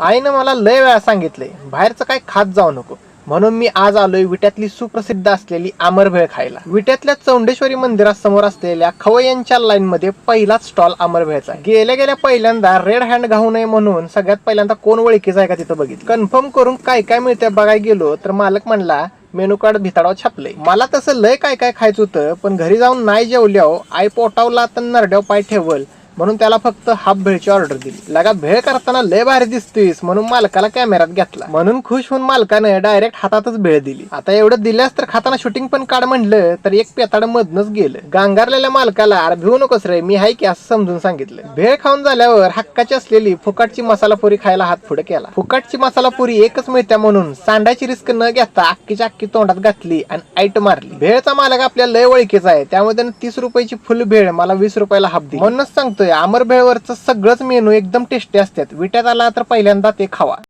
आईनं मला लय वेळा सांगितले बाहेरचं काय खात जाऊ नको. म्हणून मी आज आलोय विट्यातली सुप्रसिद्ध असलेली आमरभेळ खायला. विट्यातल्या चौंडेश्वरी मंदिरासमोर असलेल्या खवय्यांच्या लाईन मध्ये पहिलाच स्टॉल आमरभेळचा गेल्या गेल्या पहिल्यांदा रेड हँड घाऊ नये म्हणून सगळ्यात पहिल्यांदा कोण ओळखीचा आहे का तिथं बघितलं. कन्फर्म करून काय काय मिळतंय बघायला गेलो तर मालक म्हणला मेनू कार्ड भिताडाव छापले मला तसं लय काय काय खायचं होतं पण घरी जाऊन नाही जेवल्याव आई पोटावला तर नरड्याव पाय ठेवल. म्हणून त्याला फक्त हाफ भेळची ऑर्डर दिली. लगा भेळ करताना लय भारी दिसतोयस म्हणून मालकाला कॅमेऱ्यात घेतला. म्हणून खुश होऊन मालकानं डायरेक्ट हातातच भेळ दिली. आता एवढं दिल्यास तर खाताना शूटिंग पण काढ म्हणलं तर एक पेताड मधनच गेलं. गांगारलेल्या मालकाला अरे भिवू नकोस रे मी हाय की असं समजून सांगितलं. भेळ खाऊन झाल्यावर हक्काची असलेली फुकाटची मसाला पुरी खायला हात पुढे केला. फुकाटची मसाला पुरी एकच मिळत्या म्हणून सांडाची रिस्क न घेता अक्कीच्या अक्की तोंडात घातली आणि आईट मारली. भेळचा मालक आपल्या लय ओळखीचा आहे त्यामुळे त्यानं तीस रुपयाची फुल भेळ मला वीस रुपयाला हाफ दिली. म्हणूनच सांगतोय अमर भेळवरचं सगळंच मेनू एकदम टेस्टी असतात. विट्यात आला तर पहिल्यांदा ते खावा.